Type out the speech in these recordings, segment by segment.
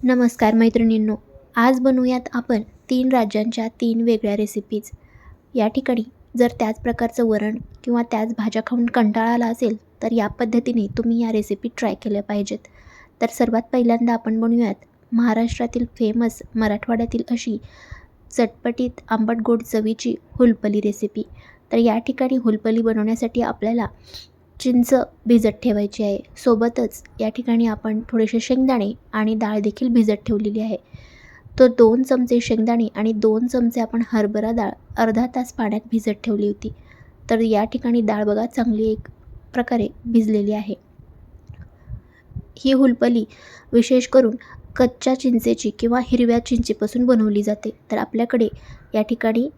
नमस्कार मैत्रिणींनो आज बनवूयात आपण तीन राज्यांच्या तीन वेगळ्या रेसिपीज या ठिकाणी जर त्याच प्रकारचं वरण किंवा त्याच भाज्या खाऊन कंटाळा आला असेल तर या पद्धतीने तुम्ही या रेसिपी ट्राय केल्या पाहिजेत. तर सर्वात पहिल्यांदा आपण बनवूयात महाराष्ट्रातील फेमस मराठवाड्यातील अशी चटपटीत आंबट गोड चवीची हुलपली रेसिपी तर या ठिकाणी हुलपली बनवण्यासाठी आपल्याला चिंच भिजत ठेवायची आहे. सोबतच या ठिकाणी आपण थोडेसे शेंगदाणे आणि डाळ देखील भिजत ठेवलेली आहे. तर दोन चमचे शेंगदाणे आणि दोन चमचे आपण हरभरा डाळ अर्धा तास पाण्यात भिजत ठेवली होती. तर या ठिकाणी डाळ बघा चांगली एक प्रकारे भिजलेली आहे. ही हुलपली विशेष करून कच्च्या चिंचेची किंवा हिरव्या चिंचेपासून बनवली जाते. तर आपल्याकडे या ठिकाणी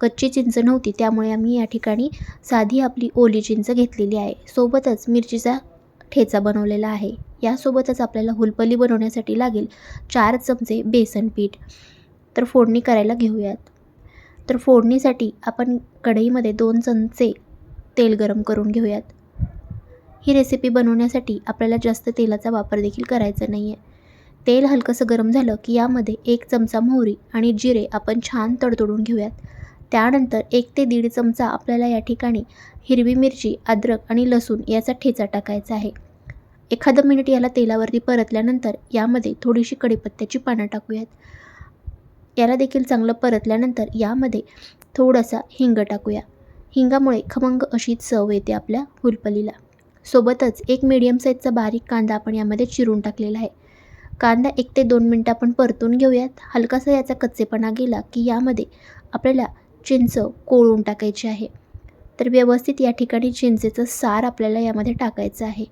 कच्ची चिंच नव्हती त्यामुळे आम्ही या ठिकाणी साधी आपली ओली चिंच घेतलेली आहे. सोबतच मिरचीचा ठेचा बनवलेला आहे. यासोबतच आपल्याला हुलपली बनवण्यासाठी लागेल चार चमचे बेसन पीठ. तर फोडणी करायला घेऊयात. तर फोडणीसाठी आपण कढईमध्ये दोन चमचे तेल गरम करून घेऊयात. ही रेसिपी बनवण्यासाठी आपल्याला जास्त तेलाचा वापर देखील करायचा नाही आहे तेल हलकंसं गरम झालं की यामध्ये एक चमचा मोहरी आणि जिरे आपण छान तडतडून घेऊयात. त्यानंतर एक ते दीड चमचा आपल्याला या ठिकाणी हिरवी मिरची अद्रक आणि लसूण याचा ठेचा टाकायचा आहे. एखादं मिनिट याला तेलावरती परतल्यानंतर यामध्ये थोडीशी कढीपत्त्याची पानं टाकूयात. याला देखील चांगलं परतल्यानंतर यामध्ये थोडासा हिंग टाकूया. हिंगामुळे खमंग अशी चव येते आपल्या हुलपलीला सोबतच एक मीडियम साईजचा बारीक कांदा आपण यामध्ये चिरून टाकलेला आहे. कांदा एक ते दोन मिनटं आपण परतून घेऊयात. हलकासा याचा कच्चेपणा गेला की यामध्ये आपल्याला चिंच कोळून टाकायची आहे. तर व्यवस्थित या ठिकाणी चिंचेचं सार आपल्याला यामध्ये टाकायचं आहे.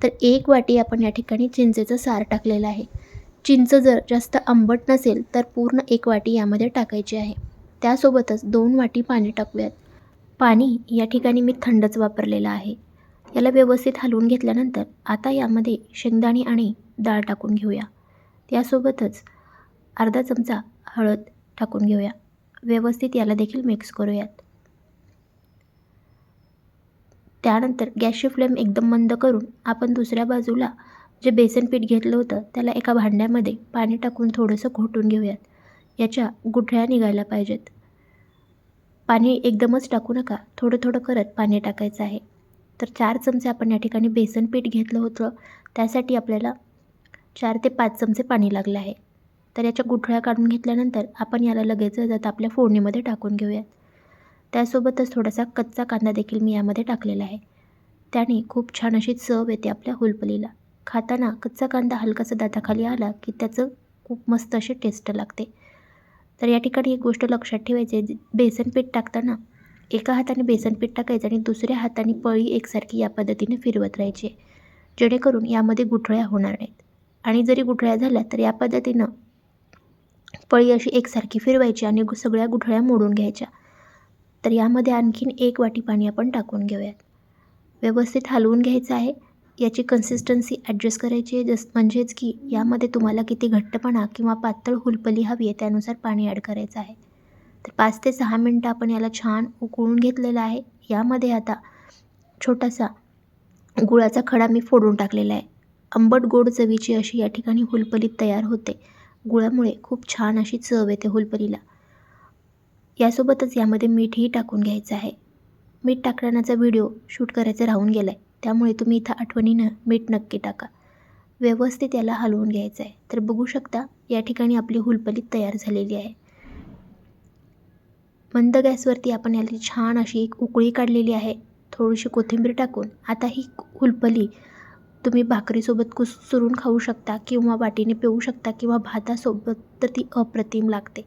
तर एक वाटी आपण या ठिकाणी चिंचेचं सार टाकलेलं आहे. चिंच जर जास्त आंबट नसेल तर पूर्ण एक वाटी यामध्ये टाकायची आहे. त्यासोबतच दोन वाटी पाणी टाकूयात. पाणी या ठिकाणी मी थंडच वापरलेलं आहे. याला व्यवस्थित हलवून घेतल्यानंतर आता यामध्ये शेंगदाणे आणि डाळ टाकून घेऊया. त्यासोबतच अर्धा चमचा हळद टाकून घेऊया. व्यवस्थित याला देखील मिक्स करूयात. त्यानंतर गॅसची फ्लेम एकदम मंद करून आपण दुसऱ्या बाजूला जे बेसन पीठ घेतलं होतं त्याला एका भांड्यामध्ये पाणी टाकून थोडंसं घोटून घेऊयात. याच्या गुठळ्या निघायला पाहिजेत. पाणी एकदमच टाकू नका थोडं थोडं करत पाणी टाकायचं आहे. तर चार चमचे आपण या ठिकाणी बेसन पीठ घेतलं होतं त्यासाठी आपल्याला चार ते पाच चमचे पाणी लागलं आहे. तर याच्या गुठळ्या काढून घेतल्यानंतर आपण याला लगेच जात आपल्या फोडणीमध्ये टाकून घेऊयात त्यासोबतच थोडासा कच्चा कांदा देखील मी यामध्ये टाकलेला आहे. त्याने खूप छान अशी चव येते आपल्या हुलपलीला. खाताना कच्चा कांदा हलकासा दाताखाली आला की त्याचं खूप मस्त अशी टेस्ट लागते. तर या ठिकाणी एक गोष्ट लक्षात ठेवायची बेसन पीठ टाकताना एका हाताने बेसन पीठ टाकायचं आणि दुसऱ्या हाताने पळी एकसारखी या पद्धतीने फिरवत राहायची जेणेकरून यामध्ये गुठळ्या होणार नाहीत. आणि जरी गुठळ्या झाल्या तर या पद्धतीनं पळी अशी एकसारखी फिरवायची आणि सगळ्या गुठळ्या मोडून घ्यायच्या. तर यामध्ये आणखीन एक वाटी पाणी आपण टाकून घेऊयात. व्यवस्थित हलवून घ्यायचं आहे. याची कन्सिस्टन्सी ॲडजस्ट करायची आहे. जस म्हणजेच की यामध्ये तुम्हाला किती घट्टपणा किंवा पातळ हुलपली हवी आहे त्यानुसार पाणी ॲड करायचं आहे. तर पाच ते सहा मिनटं आपण याला छान उकळून घेतलेलं आहे. यामध्ये आता छोटासा गुळाचा खडा मी फोडून टाकलेला आहे. आंबट गोड चवीची अशी या ठिकाणी हुलपली तयार होते. गुळामुळे खूप छान अशी चव येते हुलपलीला. यासोबतच यामध्ये मीठही टाकून घ्यायचं आहे. मीठ टाकण्याचा व्हिडिओ शूट करायचा राहून गेला आहे त्यामुळे तुम्ही इथं आठवणीनं मीठ नक्की टाका. व्यवस्थित याला हलवून घ्यायचं आहे. तर बघू शकता या ठिकाणी आपली हुलपली तयार झालेली आहे. मंद गॅसवरती आपण याला छान अशी एक उकळी काढलेली आहे. थोडीशी कोथिंबीर टाकून. आता ही हुलपली तुम्ही भाकरीसोबत कुसरून खाऊ शकता किंवा वाटीने पिऊ शकता किंवा भातासोबत तर ती अप्रतिम लागते.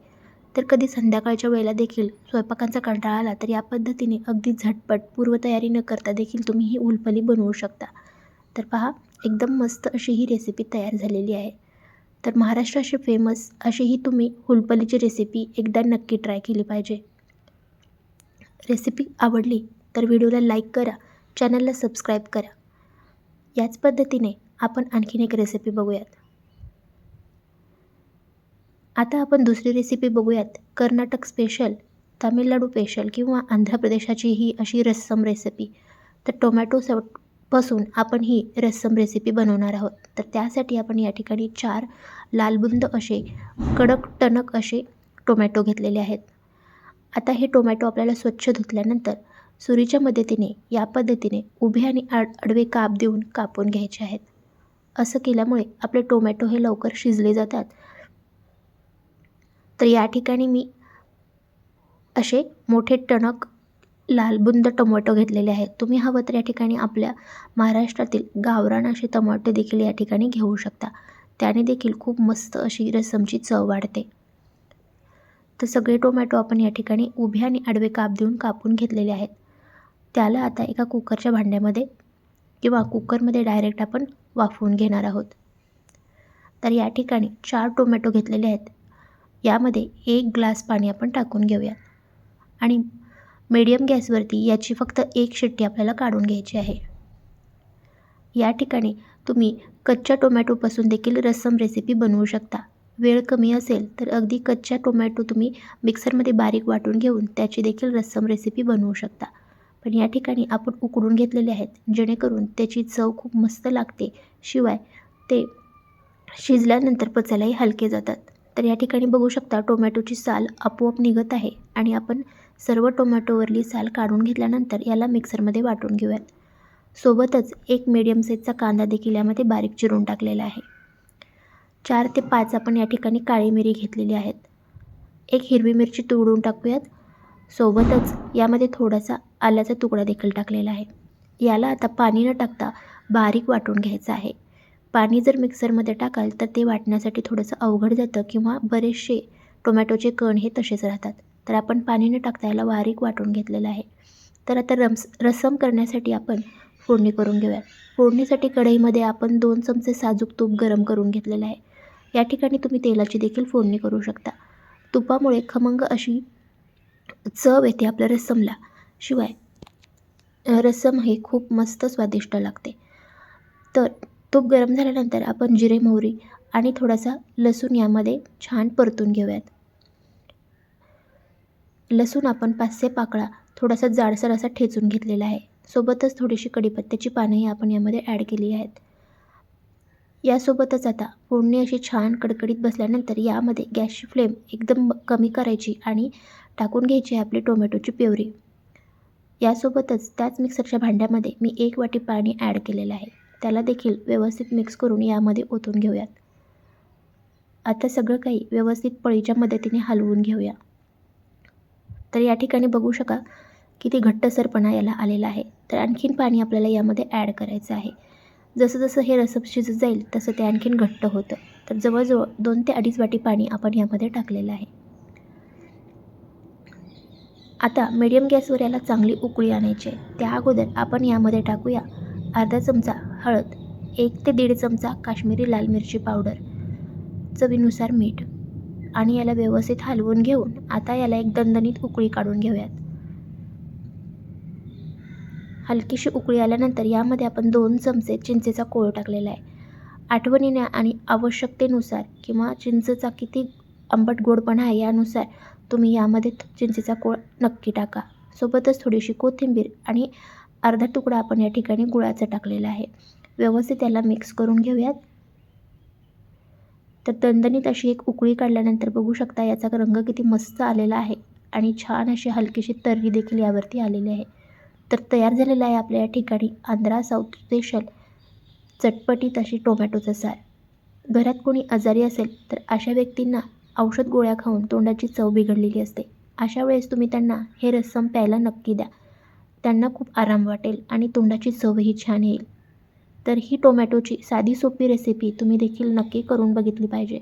तर कधी संध्याकाळच्या वेळेला देखील स्वयंपाकांचा कंटाळा आला तर या पद्धतीने अगदी झटपट पूर्वतयारी न करता देखील तुम्ही ही उलपली बनवू शकता. तर पहा एकदम मस्त अशी ही रेसिपी तयार झालेली आहे. तर महाराष्ट्राची फेमस अशी ही तुम्ही हुलपलीची रेसिपी एकदा नक्की ट्राय केली पाहिजे. रेसिपी आवडली तर व्हिडिओला लाईक करा चॅनलला सबस्क्राईब करा. याच पद्धतीने आपण आणखीन एक रेसिपी बघूयात. आता आपण दुसरी रेसिपी बघूयात. कर्नाटक स्पेशल तामिळनाडू स्पेशल किंवा आंध्र प्रदेशाची ही अशी रस्सम रेसिपी तर टोमॅटो स पासून आपण ही रस्सम रेसिपी बनवणार आहोत. तर त्यासाठी आपण या ठिकाणी चार लालबुंद असे कडक टणक असे टोमॅटो घेतलेले आहेत. आता हे टोमॅटो आपल्याला स्वच्छ धुतल्यानंतर सुरीच्या मदतीने या पद्धतीने उभे आणि आड आडवे काप देऊन कापून घ्यायचे आहेत. असं केल्यामुळे आपले टोमॅटो हे लवकर शिजले जातात. तर या ठिकाणी मी असे मोठे टणक लालबुंद टोमॅटो घेतलेले आहेत. तुम्ही हवं तर या ठिकाणी आपल्या महाराष्ट्रातील गावरान असे टमाटे देखील या ठिकाणी घेऊ शकता. त्याने देखील खूप मस्त अशी रसमची चव वाढते. तर सगळे टोमॅटो आपण या ठिकाणी उभे आणि आडवे काप देऊन कापून घेतलेले आहेत. त्याला आता एका कुकरच्या भांड्यामध्ये किंवा कुकरमध्ये डायरेक्ट आपण वाफवून घेणार आहोत. तर या ठिकाणी चार टोमॅटो घेतलेले आहेत. यामध्ये एक ग्लास पाणी आपण टाकून घेऊया. आणि मीडियम गॅसवरती याची फक्त एक शिट्टी आपल्याला काढून घ्यायची आहे. या ठिकाणी तुम्ही कच्च्या टोमॅटोपासून देखील रस्सम रेसिपी बनवू शकता. वेळ कमी असेल तर अगदी कच्च्या टोमॅटो तुम्ही मिक्सरमध्ये बारीक वाटून घेऊन त्याची देखील रस्सम रेसिपी बनवू शकता. पण या ठिकाणी आपण उकडून घेतलेले आहेत जेणेकरून त्याची चव खूप मस्त लागते. शिवाय ते शिजल्यानंतर पचायलाही हलके जातात. तर या ठिकाणी बघू शकता टोमॅटोची साल आपोआप निघत आहे आणि आपण सर्व टोमॅटोवरली साल काढून घेतल्यानंतर याला मिक्सरमध्ये वाटून घेऊयात. सोबतच एक मीडियम साईजचा कांदा देखील यामध्ये बारीक चिरून टाकलेला आहे. चार ते पाच आपण या ठिकाणी काळी मिरी घेतलेली आहेत. एक हिरवी मिरची तोडून टाकूयात. सोबतच यामध्ये थोडासा आल्याचा तुकडा देखील टाकलेला आहे. याला आता पाणी न टाकता बारीक वाटून घ्यायचं आहे. पाणी जर मिक्सरमध्ये टाकाल तर ते वाटण्यासाठी थोडंसं अवघड जातं किंवा बरेचसे टोमॅटोचे कण हे तसेच राहतात. तर आपण पाणी न टाकता याला बारीक वाटून घेतलेलं आहे. तर आता रम्स रसम करण्यासाठी आपण फोडणी करून घेऊया. फोडणीसाठी कढईमध्ये आपण दोन चमचे साजूक तूप गरम करून घेतलेलं आहे. या ठिकाणी तुम्ही तेलाची देखील फोडणी करू शकता. तुपामुळे खमंग अशी चव येते आपल्या रस्समला शिवाय रस्सम हे खूप मस्त स्वादिष्ट लागते. तर तूप गरम झाल्यानंतर आपण जिरे मोहरी आणि थोडासा लसूण यामध्ये छान परतून घेऊयात. लसूण आपण पाचशे पाकळा थोडासा जाडसर असा ठेचून घेतलेला आहे. सोबतच थोडीशी कढीपत्त्याची पानंही आपण यामध्ये ॲड केली आहेत. यासोबतच आता फोडणी अशी छान कडकडीत बसल्यानंतर यामध्ये गॅसची फ्लेम एकदम कमी करायची आणि टाकून घ्यायची आपली टोमॅटोची प्युरी. यासोबतच त्याच मिक्सरच्या भांड्यामध्ये मी एक वाटी पाणी ॲड केलेलं आहे. त्याला देखील व्यवस्थित मिक्स करून यामध्ये ओतून घेऊयात. आता सगळं काही व्यवस्थित पळीच्या मदतीने हलवून घेऊया. तर या ठिकाणी बघू शका किती घट्टसरपणा याला आलेला आहे. तर आणखीन पाणी आपल्याला यामध्ये ॲड करायचं आहे. जसं जसं हे रसप शिजत जाईल तसं ते आणखीन घट्ट होतं. तर जवळजवळ दोन ते अडीच वाटी पाणी आपण यामध्ये टाकलेलं आहे. आता मीडियम गॅसवर याला चांगली उकळी आणायची आहे. त्या अगोदर आपण यामध्ये टाकूया अर्धा चमचा हळद एक ते दीड चमचा काश्मीरी लाल मिरची पावडर चवीनुसार मीठ आणि याला व्यवस्थित हलवून घेऊन आता याला एक दणदणीत उकळी काढून घेऊयात. हलकीशी उकळी आल्यानंतर यामध्ये आपण दोन चमचे चिंचेचा कोळ टाकलेला आहे. आठवणीने आणि आवश्यकतेनुसार किंवा चिंचेचा किती आंबट गोडपणा आहे यानुसार तुम्ही यामध्ये चिंचेचा कोळ नक्की टाका. सोबतच थोडीशी कोथिंबीर आणि अर्धा तुकडा आपण या ठिकाणी गुळाचा टाकलेला आहे. व्यवस्थित त्याला मिक्स करून घेऊयात. तर दणदणीत अशी एक उकळी काढल्यानंतर बघू शकता याचा रंग किती मस्त आलेला आहे आणि छान अशी हलकीशी तर्री देखील यावरती आलेली आहे. तर तयार झालेला आहे आपल्या या ठिकाणी आंध्रा साऊथ स्पेशल चटपटीत अशी टोमॅटोचा सार. घरात कोणी आजारी असेल तर अशा व्यक्तींना औषध गोळ्या खाऊन तोंडाची चव बिघडलेली असते. अशा वेळेस तुम्ही त्यांना हे रस्सम प्यायला नक्की द्या. त्यांना खूप आराम वाटेल आणि तोंडाची चवही छान येईल. तर ही टोमॅटोची साधी सोपी रेसिपी तुम्ही देखील नक्की करून बघितली पाहिजे.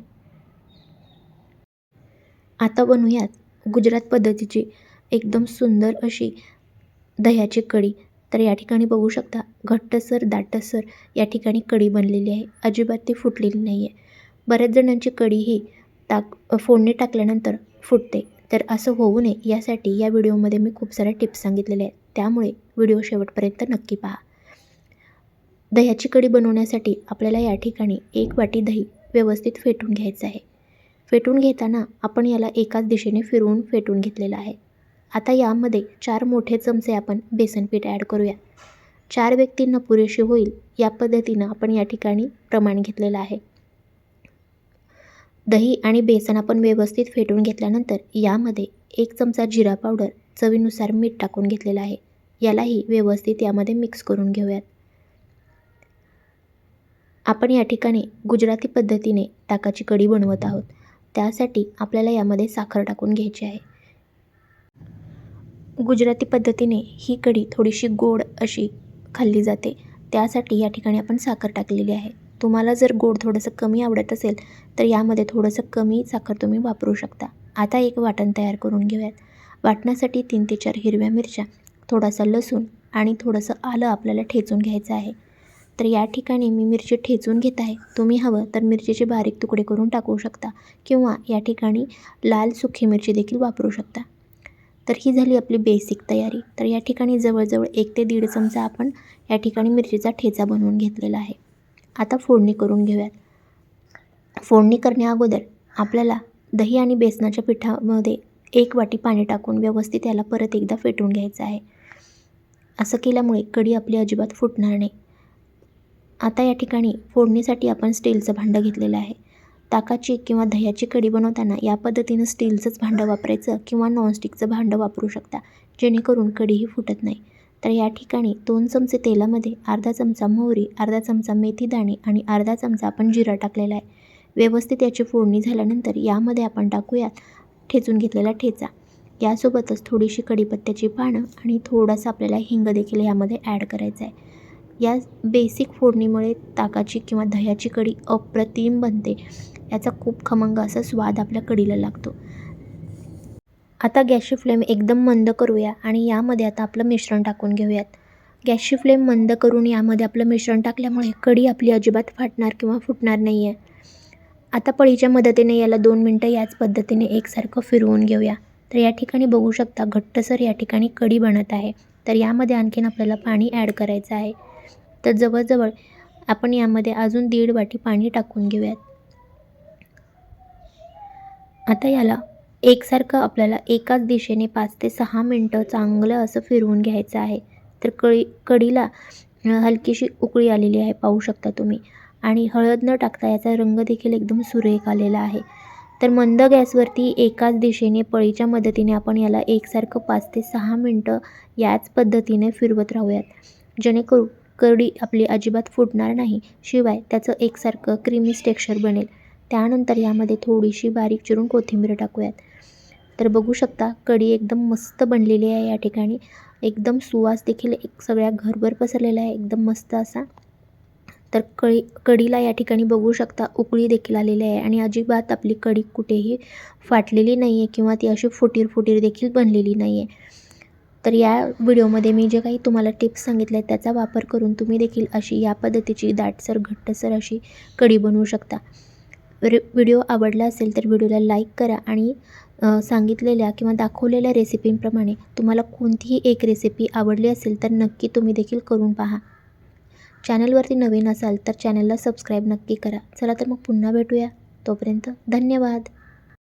आता बनवूयात गुजरात पद्धतीची एकदम सुंदर अशी दह्याची कढी. तर या ठिकाणी बघू शकता घट्टसर दाटसर या ठिकाणी कढी बनलेली आहे. अजिबात ती फुटलेली नाही आहे बऱ्याच जणांची कढी ही टाक फोडणी टाकल्यानंतर फुटते. तर असं होऊ नये. यासाठी या व्हिडिओमध्ये मी खूप साऱ्या टिप्स सांगितलेल्या आहेत. त्यामुळे व्हिडिओ शेवटपर्यंत नक्की पहा. दह्याची कढी बनवण्यासाठी आपल्याला या ठिकाणी एक वाटी दही व्यवस्थित फेटून घ्यायचं आहे. फेटून घेताना आपण याला एकाच दिशेने फिरवून फेटून घेतलेलं आहे. आता यामध्ये चार मोठे चमचे आपण बेसन पीठ ॲड करूया. चार व्यक्तींना पुरेशी होईल या पद्धतीनं आपण या ठिकाणी प्रमाण घेतलेलं आहे. दही आणि बेसन आपण व्यवस्थित फेटून घेतल्यानंतर यामध्ये एक चमचा जिरा पावडर चवीनुसार मीठ टाकून घेतलेलं आहे. यालाही व्यवस्थित यामध्ये मिक्स करून घेऊयात. आपण या ठिकाणी गुजराती पद्धतीने ताकाची कढी बनवत आहोत. त्यासाठी आपल्याला यामध्ये साखर टाकून घ्यायची आहे. गुजराती पद्धतीने ही कढी थोडीशी गोड अशी खाल्ली जाते. त्यासाठी या ठिकाणी आपण साखर टाकलेली आहे. तुम्हाला जर गोड थोडंसं कमी आवडत असेल तर यामध्ये थोडंसं कमी साखर तुम्ही वापरू शकता. आता एक वाटण तयार करून घेऊयात. वाटण्यासाठी तीन ते चार हिरव्या मिरच्या थोडासा लसूण आणि थोडंसं आलं आपल्याला ठेचून घ्यायचं आहे. तर या ठिकाणी मी मिरची ठेचून घेत आहे. तुम्ही हवं तर मिरचीचे बारीक तुकडे करून टाकू शकता किंवा या ठिकाणी लाल सुखी मिरची देखील वापरू शकता. तर ही झाली आपली बेसिक तयारी. तर या ठिकाणी जवळजवळ एक ते दीड चमचा आपण या ठिकाणी मिरचीचा ठेचा बनवून घेतलेला आहे. आता फोडणी करून घेऊयात. फोडणी करण्या अगोदर आपल्याला दही आणि बेसनाच्या पिठामध्ये एक वाटी पाणी टाकून व्यवस्थित याला परत एकदा फेटून घ्यायचं आहे. असं केल्यामुळे कढी आपली अजिबात फुटणार नाही. आता या ठिकाणी फोडणीसाठी आपण स्टीलचं भांडं घेतलेलं आहे. ताकाची किंवा दह्याची कढी बनवताना या पद्धतीनं स्टीलचंच भांडं वापरायचं किंवा नॉनस्टिकचं भांडं वापरू शकता जेणेकरून कढीही फुटत नाही. तर या ठिकाणी दोन चमचे तेलामध्ये अर्धा चमचा मोहरी अर्धा चमचा मेथी दाणे आणि अर्धा चमचा आपण जिरा टाकलेला आहे. व्यवस्थित याची फोडणी झाल्यानंतर यामध्ये आपण टाकूयात ठेचून घेतलेला ठेचा. यासोबतच थोडीशी कढीपत्त्याची पानं आणि थोडासा आपल्याला हिंग देखील यामध्ये ॲड करायचा आहे. या बेसिक फोडणीमुळे ताकाची किंवा दह्याची कढी अप्रतिम बनते. याचा खूप खमंग असा स्वाद आपल्या कढीला लागतो. आता गॅसची फ्लेम एकदम मंद करूया आणि यामध्ये आता आपलं मिश्रण टाकून घेऊयात. गॅसची फ्लेम मंद करून यामध्ये आपलं मिश्रण टाकल्यामुळे कढी आपली अजिबात फाटणार किंवा फुटणार नाही आहे आता पळीच्या मदतीने याला दोन मिनटं याच पद्धतीने एकसारखं फिरवून घेऊया. तर या ठिकाणी बघू शकता घट्टसर या ठिकाणी कढी बनत आहे. तर यामध्ये आणखीन आपल्याला पाणी ॲड करायचं आहे. तर जवळजवळ आपण यामध्ये अजून दीड वाटी पाणी टाकून घेऊयात. आता याला एकसारखं आपल्याला एकाच दिशेने पाच ते सहा मिनटं चांगलं असं फिरवून घ्यायचं आहे. तर कळी कढीला हलकीशी उकळी आलेली आहे पाहू शकता तुम्ही. आणि हळद न टाकता याचा रंग देखील एकदम सुरेख आलेला आहे. तर मंद गॅसवरती एकाच दिशेने पळीच्या मदतीने आपण याला एकसारखं पाच ते सहा मिनटं याच पद्धतीने फिरवत राहूयात. जेणेकरून कढी आपली अजिबात फुटणार नाही शिवाय त्याचं एकसारखं क्रीमी टेक्स्चर बनेल. त्यानंतर यामध्ये थोडीशी बारीक चिरून कोथिंबीर टाकूयात. तर बघू शकता कढी एकदम मस्त बनलेली आहे या ठिकाणी. एकदम सुवास देखील एक सगळ्या घरभर पसरलेला आहे एकदम मस्त असा. तर कळी कढीला या ठिकाणी बघू शकता उकळी देखील आलेली आहे आणि अजिबात आपली कढी कुठेही फाटलेली नाही आहे किंवा ती अशी फुटीर फुटीर देखील बनलेली नाही आहे तर या व्हिडिओमध्ये मी जे काही तुम्हाला टिप्स सांगितले आहेत त्याचा वापर करून तुम्ही देखील अशी या पद्धतीची दाटसर घट्टसर अशी कढी बनवू शकता. व्हिडिओ आवडला असेल तर व्हिडिओला लाईक करा आणि सांगितलेल्या किंवा दाखवलेल्या रेसिपींप्रमाणे तुम्हाला कोणतीही एक रेसिपी आवडली असेल तर नक्की तुम्ही देखील करून पहा. चॅनलवरती नवीन असाल तर चॅनलला सबस्क्राईब नक्की करा. चला तर मग पुन्हा भेटूया. तोपर्यंत धन्यवाद.